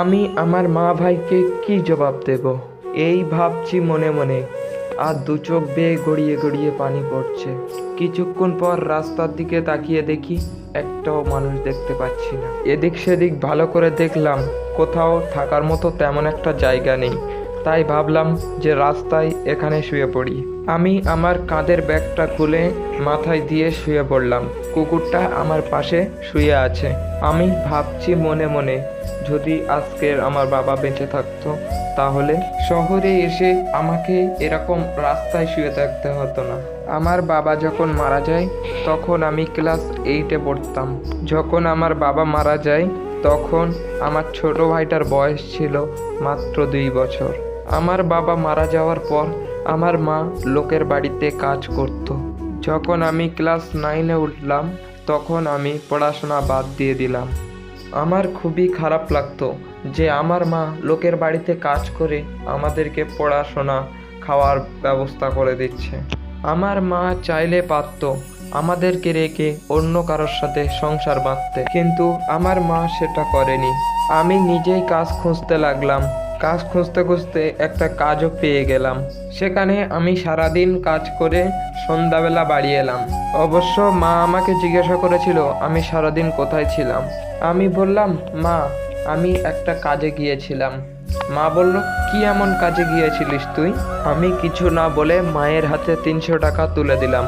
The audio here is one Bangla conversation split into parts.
আমি আমার মা ভাইকে কি জবাব দেব? এই ভাবছি মনে মনে। আর দু চোখ বেয়ে গড়িয়ে গড়িয়ে পানি পড়ছে। কিছুক্ষণ পর রাস্তার দিকে তাকিয়ে দেখি একটাও মানুষ দেখতে পাচ্ছি না। এদিক সেদিক ভালো করে দেখলাম, কোথাও থাকার মতো তেমন একটা জায়গা নেই। তাই ভাবলাম যে রাস্তায় এখানে শুয়ে পড়ি। আমি আমার কাঁধের ব্যাগটা খুলে মাথায় দিয়ে শুয়ে পড়লাম। কুকুরটা আমার পাশে শুয়ে আছে। আমি ভাবছি মনে মনে, যদি আজকের আমার বাবা বেঁচে থাকতো, তাহলে শহরে এসে আমাকে এরকম রাস্তায় শুয়ে থাকতে হতো না। আমার বাবা যখন মারা যায়, তখন আমি ক্লাস এইটে পড়তাম। যখন আমার বাবা মারা যায়, তখন আমার ছোট ভাইটার বয়স ছিল মাত্র দুই বছর। আমার বাবা মারা যাওয়ার পর আমার মা লোকের বাড়িতে কাজ করত। যখন আমি ক্লাস নাইনে উঠলাম, তখন আমি পড়াশোনা বাদ দিয়ে দিলাম। আমার খুবই খারাপ লাগতো যে আমার মা লোকের বাড়িতে কাজ করে আমাদেরকে পড়াশোনা খাওয়ার ব্যবস্থা করে দিচ্ছে। আমার মা চাইলে পারত আমাদেরকে রেখে অন্য কারোর সাথে সংসার বাঁধতে। কিন্তু আমার মা সেটা করেনি। আমি নিজেই কাজ খুঁজতে লাগলাম কাজ খুঁজতে খুঁজতে একটা কাজও পেয়ে গেলাম। সেখানে আমি সারাদিন কাজ করে সন্ধ্যাবেলা বাড়ি এলাম। অবশ্য মা আমাকে জিজ্ঞাসা করেছিল, আমি সারাদিন কোথায় ছিলাম? আমি বললাম, মা, আমি একটা কাজে গিয়েছিলাম। মা বলল, কি এমন কাজে গিয়েছিলিস তুই? আমি কিছু না বলে মায়ের হাতে তিনশো টাকা তুলে দিলাম।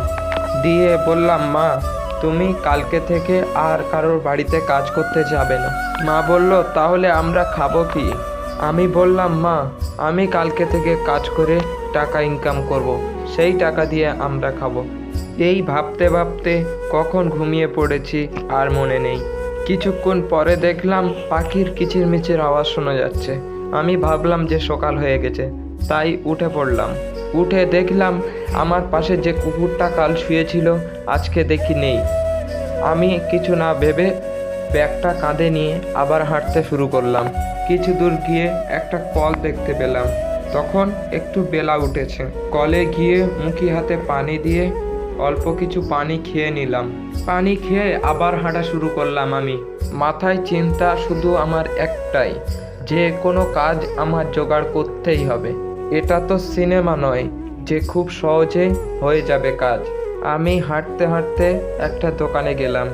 দিয়ে বললাম, মা, তুমি কালকে থেকে আর কারোর বাড়িতে কাজ করতে যাবে না। মা বলল, তাহলে আমরা খাব কি? আমি বললাম, মা, আমি কালকে থেকে কাজ করে টাকা ইনকাম করব। সেই টাকা দিয়ে আমরা খাব। এই ভাবতে ভাবতে কখন ঘুমিয়ে পড়েছি আর মনে নেই। কিছুক্ষণ পরে দেখলাম পাখির কিচিরমিচির আওয়াজ শোনা যাচ্ছে। আমি ভাবলাম যে সকাল হয়ে গেছে, তাই উঠে পড়লাম। উঠে দেখলাম আমার পাশে যে কুকুরটা কাল শুয়েছিল, আজকে দেখি নেই। আমি কিছু না ভেবে ব্যাগটা কাঁধে নিয়ে আবার হাঁটতে শুরু করলাম। কিছু দূর গিয়ে একটা কল দেখতে পেলাম। তখন একটু বেলা উঠেছে। কলে গিয়ে মুখি হাতে পানি দিয়ে অল্প কিছু পানি খেয়ে নিলাম। পানি খেয়ে আবার হাঁটা শুরু করলাম আমি। মাথায় চিন্তা শুধু আমার একটাই, যে কোনো কাজ আমার জোগাড় করতেই হবে। এটা তো সিনেমা নয়, যে খুব সহজেই হয়ে যাবে কাজ। আমি হাঁটতে হাঁটতে একটা দোকানে গেলাম।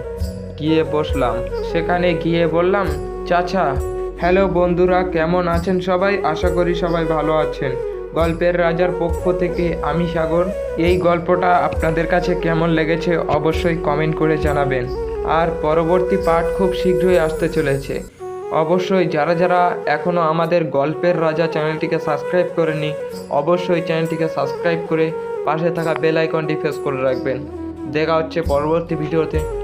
গিয়ে বসলাম। সেখানে গিয়ে বললাম, চাচা হ্যালো বন্ধুরা, কেমন আছেন সবাই? আশা করি সবাই ভালো আছেন। গল্পের রাজার পক্ষ থেকে আমি সাগর। এই গল্পটা আপনাদের কাছে কেমন লেগেছে অবশ্যই কমেন্ট করে জানাবেন। আর পরবর্তী পার্ট খুব শীঘ্রই আসতে চলেছে। অবশ্যই যারা যারা এখনও আমাদের গল্পের রাজা চ্যানেলটিকে সাবস্ক্রাইব করেনি অবশ্যই চ্যানেলটিকে সাবস্ক্রাইব করে পাশে থাকা বেল আইকনটি প্রেস করে রাখবেন। দেখা হচ্ছে পরবর্তী ভিডিওতে।